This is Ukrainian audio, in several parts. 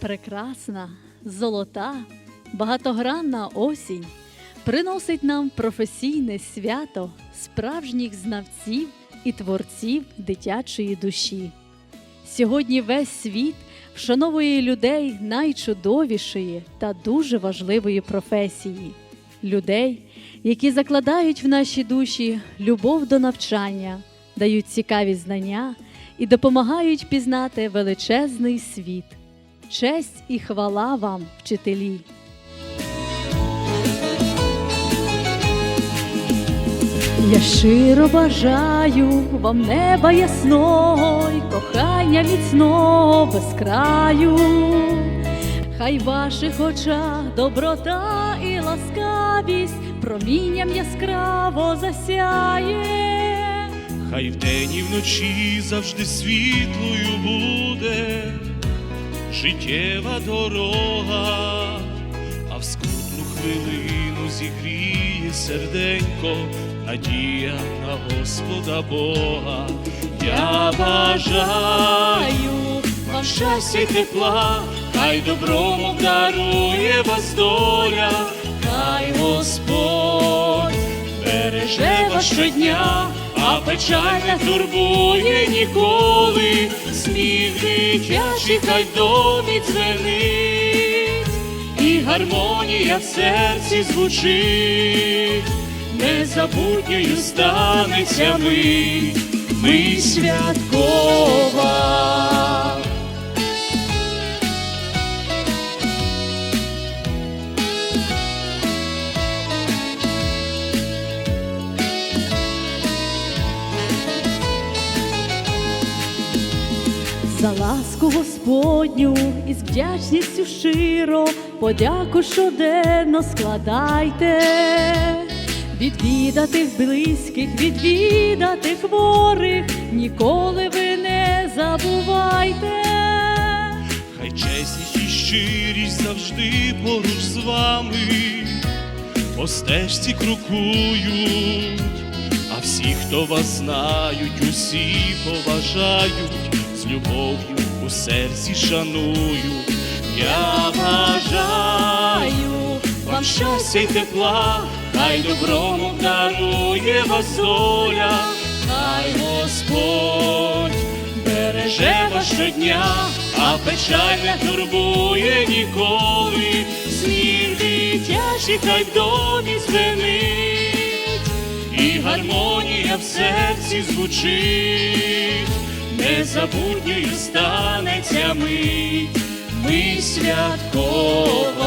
Прекрасна, золота, багатогранна осінь приносить нам професійне свято справжніх знавців і творців дитячої душі. Сьогодні весь світ вшановує людей найчудовішої та дуже важливої професії людей, які закладають в наші душі любов до навчання, дають цікаві знання і допомагають пізнати величезний світ. Честь і хвала вам, вчителі! Я щиро бажаю вам неба ясного й кохання міцного без краю. Хай в ваших очах доброта і ласкавість промінням яскраво засяє. Хай вдень і вночі завжди світлою буде життєва дорога, а в скрутну хвилину зігріє серденько, надія на Господа Бога. Я бажаю вам щастя й тепла, хай добром обдарує вас доля, хай Господь береже вас щодня, а печаль не турбує ніколи, дитячий хай домі дзвенить, і гармонія в серці звучить, незабутньою станеться ми, ми святкова. За ласку Господню і з вдячністю щиро подяку щоденно складайте, відвідати близьких, відвідати хворих, ніколи ви не забувайте. Хай чесність і щирість завжди поруч з вами, по стежці крокують, а всі, хто вас знають, усі поважають, любов'ю у серці шанують. Я бажаю вам щастя й тепла, хай добром обдарує вас доля, хай Господь береже вас щодня, а печаль не турбує ніколи, сміх дитячий хай в домі звенить, і гармонія в серці звучить, незабутньою станеться мить, мить святкова.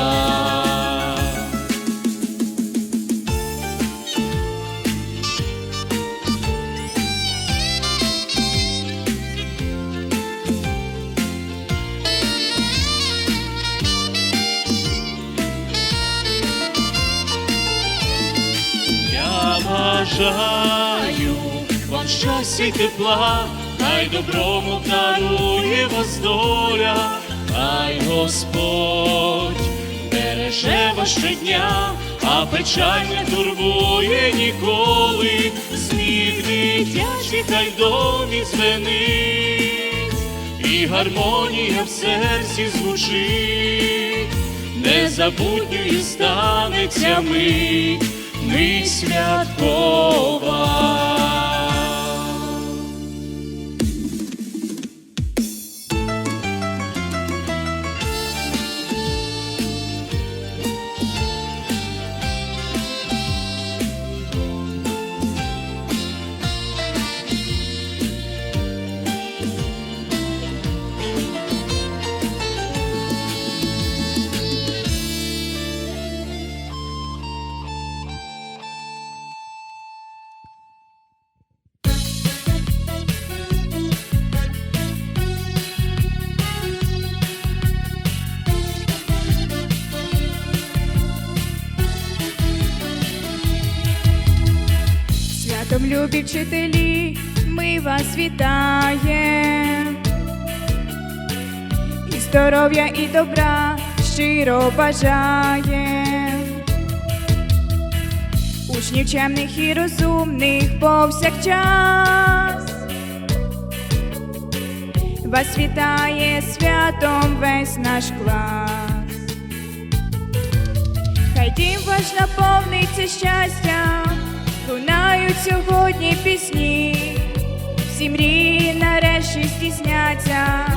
Я бажаю вам щастя й тепла, хай добром обдарує вас доля, хай Господь береже вас щодня, а печаль не турбує ніколи, сміх дитячий хай домі звенить, і гармонія в серці звучить, незабутньою станеться мить, мить святкова. Святом любі вчителі, ми вас вітаємо. І здоров'я, і добра щиро бажаєм. Учнів чемних і розумних повсякчас. Вас вітає святом весь наш клас. Хай дім ваш наповниться щастям, лунають сьогодні пісні, всі мрії нарешті здійсняться,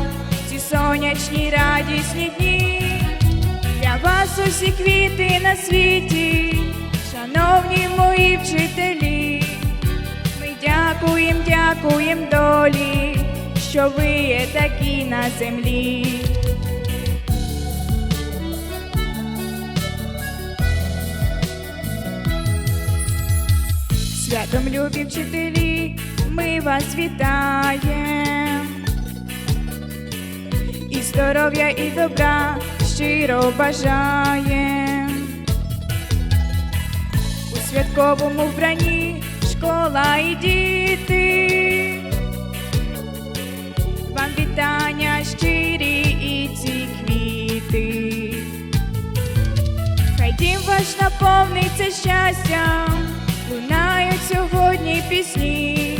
ці сонячні радісні дні. Для вас усі квіти на світі, шановні мої вчителі, ми дякуєм, дякуєм долі, що ви є такі на землі. Святом любі вчителі, ми вас вітаємо. І здоров'я, і добра щиро бажаєм. У святковому вбранні школа і діти. Вам вітання щирі і ці квіти. Хай дім ваш наповниться щастям, лунають сьогодні пісні,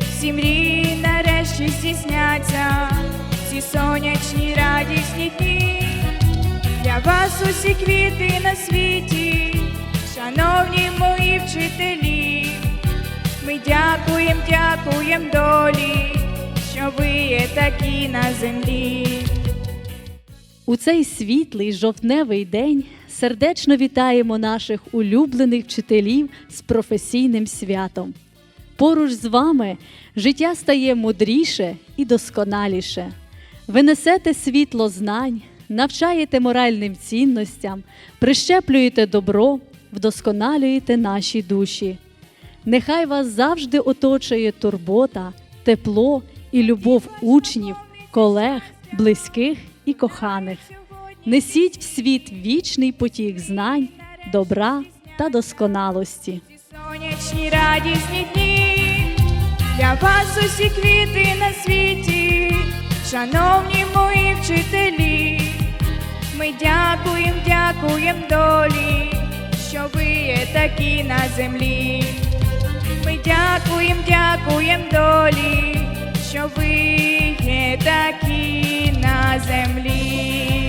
всі мрії нарешті здійсняться, ці сонячні радісні дні. Для вас усі квіти на світі, шановні мої вчителі, ми дякуєм, дякуєм долі, що ви є такі на землі. У цей світлий жовтневий день сердечно вітаємо наших улюблених вчителів з професійним святом. Поруч з вами життя стає мудріше і досконаліше. Ви несете світло знань, навчаєте моральним цінностям, прищеплюєте добро, вдосконалюєте наші душі. Нехай вас завжди оточує турбота, тепло і любов учнів, колег, близьких і коханих. Несіть в світ вічний потік знань, добра та досконалості. Сонячні радісні дні, для вас усі квіти на світі, шановні мої вчителі, ми дякуєм, дякуєм долі, що ви є такі на землі. Ми дякуєм, дякуєм долі, що ви є такі на землі.